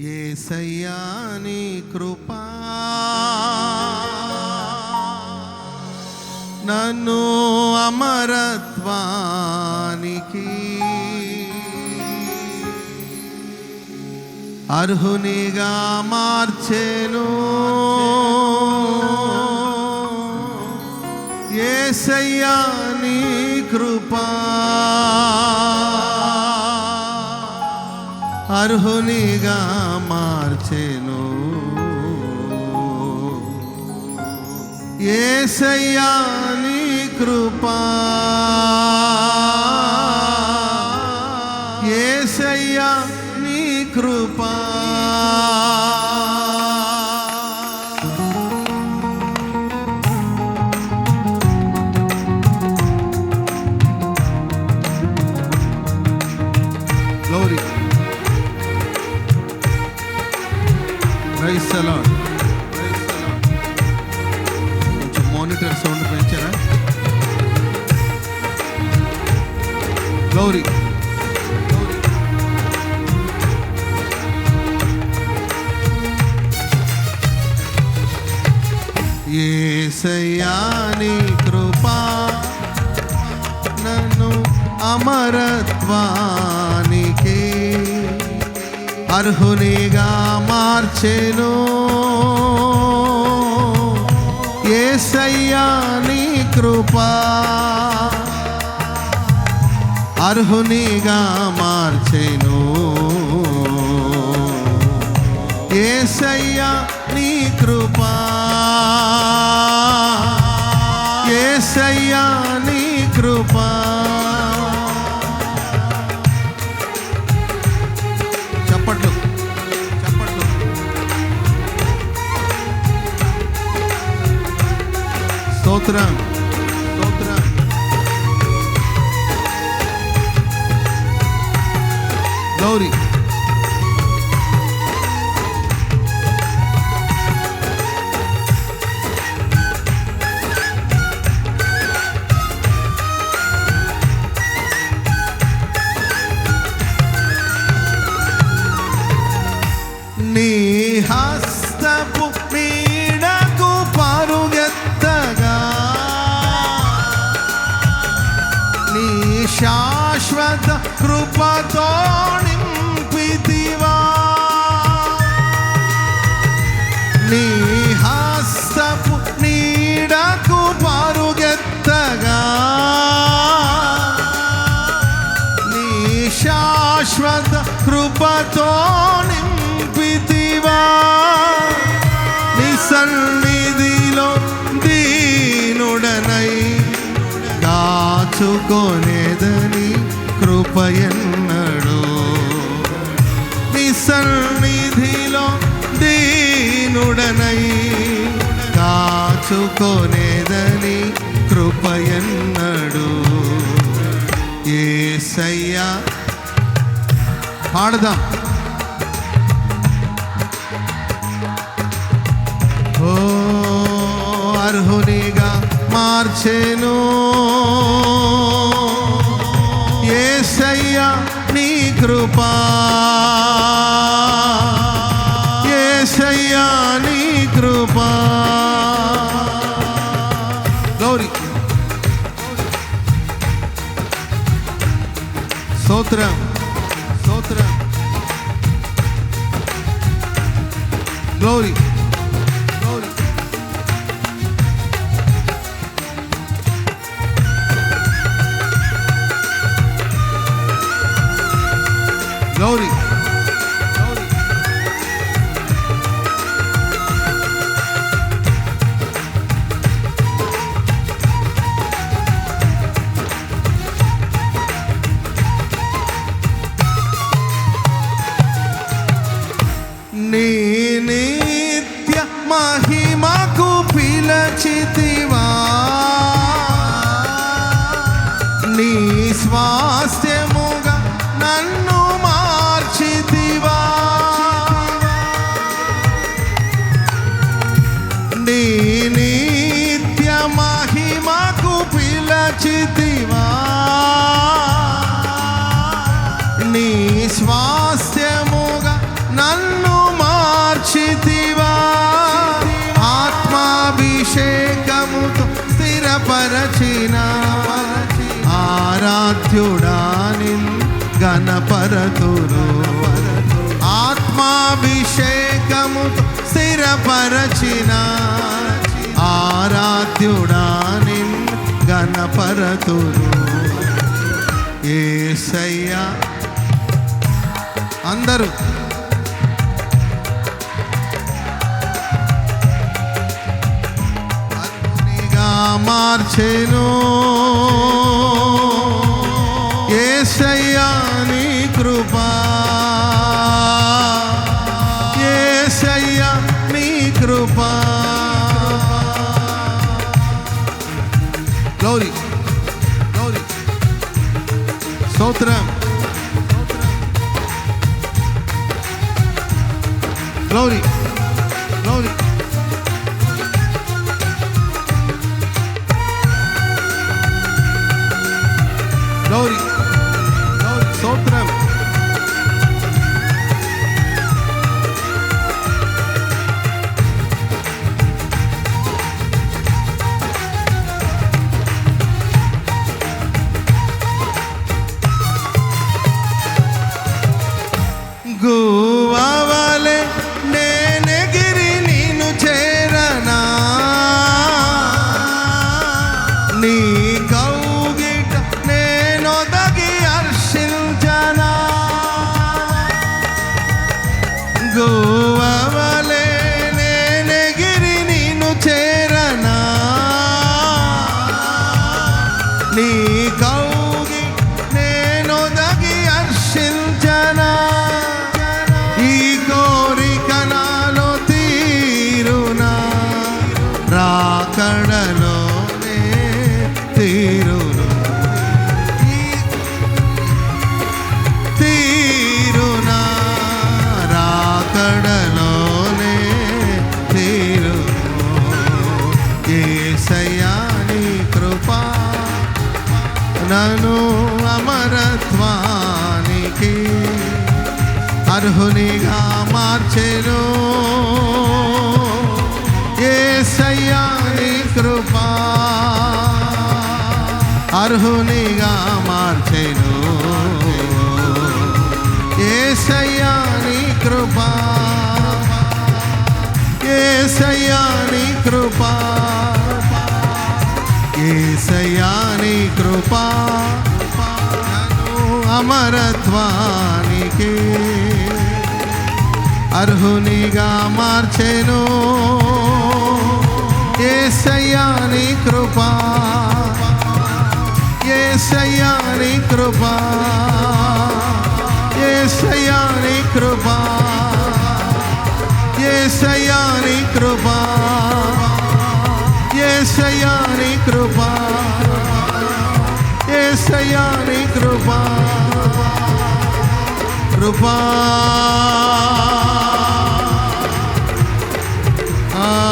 ఏసయ్యాని కృపా. నన్ను అమరత్వానికి అర్హునిగా మార్చెను. ఏసయ్యాని కృపా. అర్హునిగా మార్చెను. ఏసయ్యా నీ కృపా. నన్ను అమరత్వానికి. అర్హునిగా మార్చెను. ఏసయ్యా నీ కృపా. అర్హునిగా మార్చెను. ఏసయ్యా నీ కృపా. ఏసయ్యా నీ కృపా. శాశ్వత కృపతో నింపితివా? నీ సన్నిధిలో దీనుడనై దాచుకొనేదని కృపయన్నడు నీ సన్నిధిలో దీనుడనై కాచుకొనేదని కృపయన్నడు ఏసయ్యా పాడదాం ఓ అర్హునిగా మార్చెను ఏసయ్యా నీ కృపా ఏసయ్యా నీ కృపా గౌరీ స్తోత్రం స్తోత్రం Glory. నీ నిత్య మహిమకు పిలచితివా. నీ స్వాస్థ్యముగా నన్ను మార్చితివా. ఆత్మాభిషేకముతో స్థిరపరచిన ఆరాధ్యుడాని గణపరతురు ఆత్మాభిషేకముతో స్థిరపరచిన ఆరాధ్యుడాని గణపరతురు ఏసయ్యా. అందరూ. మార్చెను. ఏసయ్యా నీ కృప కృపా గౌరీ గౌరీ స్తోత్రం గ్లోరీ గ్లోరీ గ్లోరీ Oh. నన్ను అమరత్వానికి అర్హునిగా మార్చెను. ఏ సయ్యాని కృపా అర్హునిగా మార్చెను. ఏ సయ్యాని కృపా. ఏ సయ్యాని కృపా. ఏసయ్యా కృపా అమరత్వానికి అర్హునిగా మార్చెను. ఏసయ్యా కృపా ఏసయ్యా నీ కృపా ఏసయ్యా నీ కృపా ఏసయ్యా కృపా. ఏసయాని కృపా. ఏసయాని కృపా. కృపా. ఆ.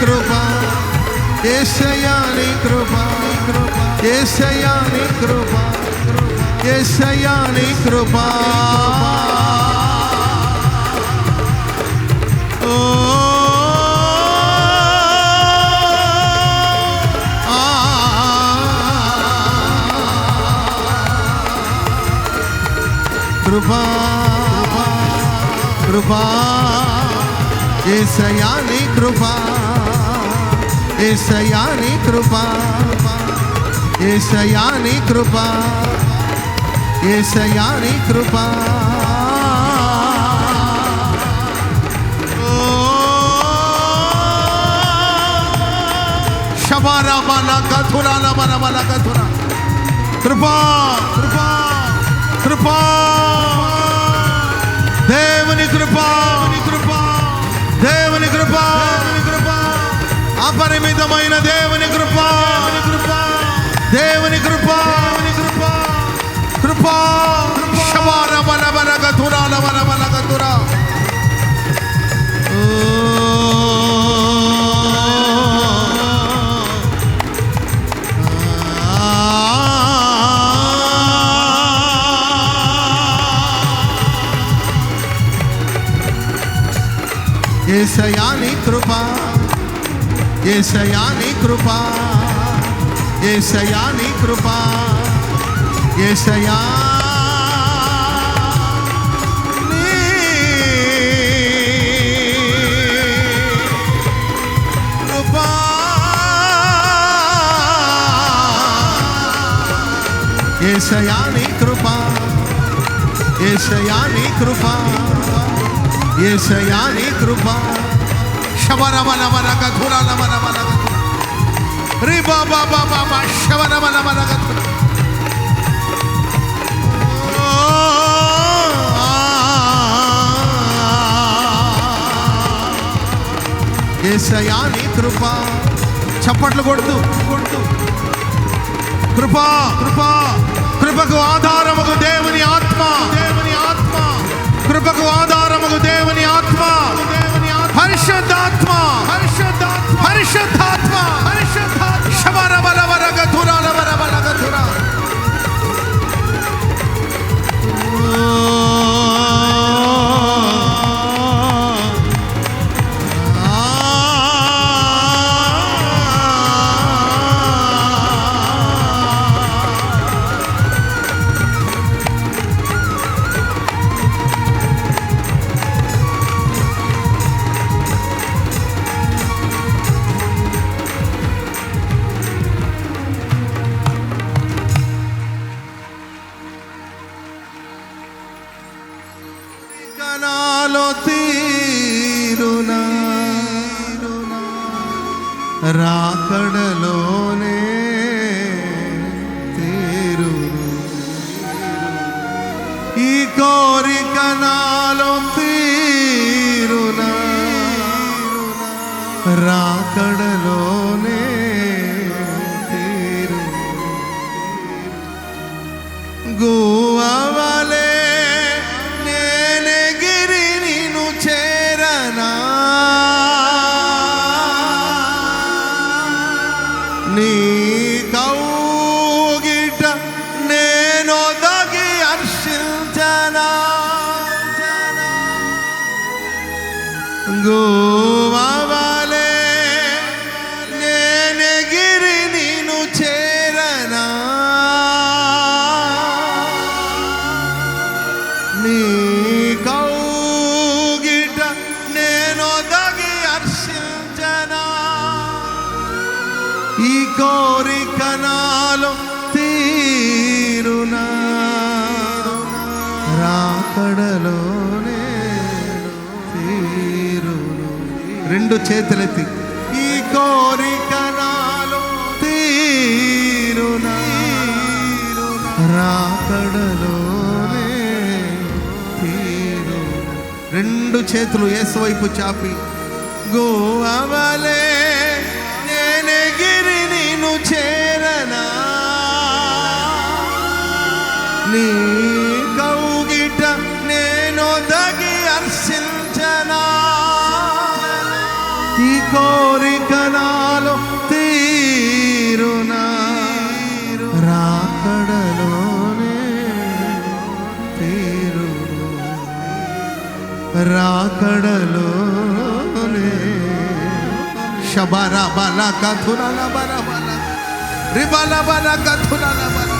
కృపా. ఏసయ్యా నీ కృపా ఏసయ్యా నీ కృపా ఏసయ్యా నీ కృపా ఓ ఆ కృపా కృపా ఏసయా నీ కృపా ఏసయా నీ కృపా ఏసయా నీ కృపా ఏసయా నీ కృపా శబారా మన కథురా మన మన కథురా కృపా కృపా కృపా అద్భుతమైన దేవుని కృప. కృప దేవుని కృప. కృప. కృప శమాన కృపా. ఏసయాని కృప ఏసయాని కృప ఏసయా నీ కృపా ఏసయాని కృప ఏసయాని కృప ఏసయాని కృప శబరమనమనగ ధురలమనమనగ రి బాబా బాబా బా శబరమనమనగ ధుర ఏసయాని కృప చప్పట్లు కొడుతూ కొడుతూ కృపా కృపా కృపకు ఆధారముకు దేవ కోరిక నాలో తీరునా రెండు చేతులెత్తి. ఈ కోరిక నాలో తీరునా? రాకడలోనే తీరు రెండు చేతులు యేసు వైపు చాపి. గోవలే నేనెగిరి నిన్ను చేరనా? నీ కౌగిట నేను దగి ఈ కోరిక నాలో తీరునా? రాకడలోనే తీరు రాకడలోనే శబర బల కథుల బల బల రిబల బల కథుల బల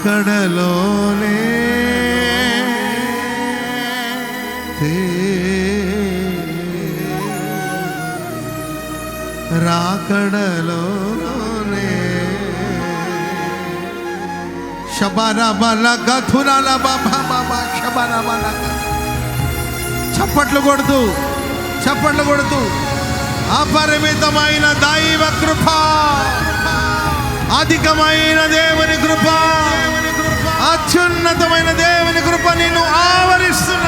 రాకడలోనే రాకడలోనే శబరబల గథురల శబర చప్పట్లు కొడుతూ చప్పట్లు కొడుతూ. అపరిమితమైన దైవ కృప. అధికమైన దేవుని కృప అత్యున్నతమైన దేవుని కృప నిన్ను ఆవరిస్తున్న.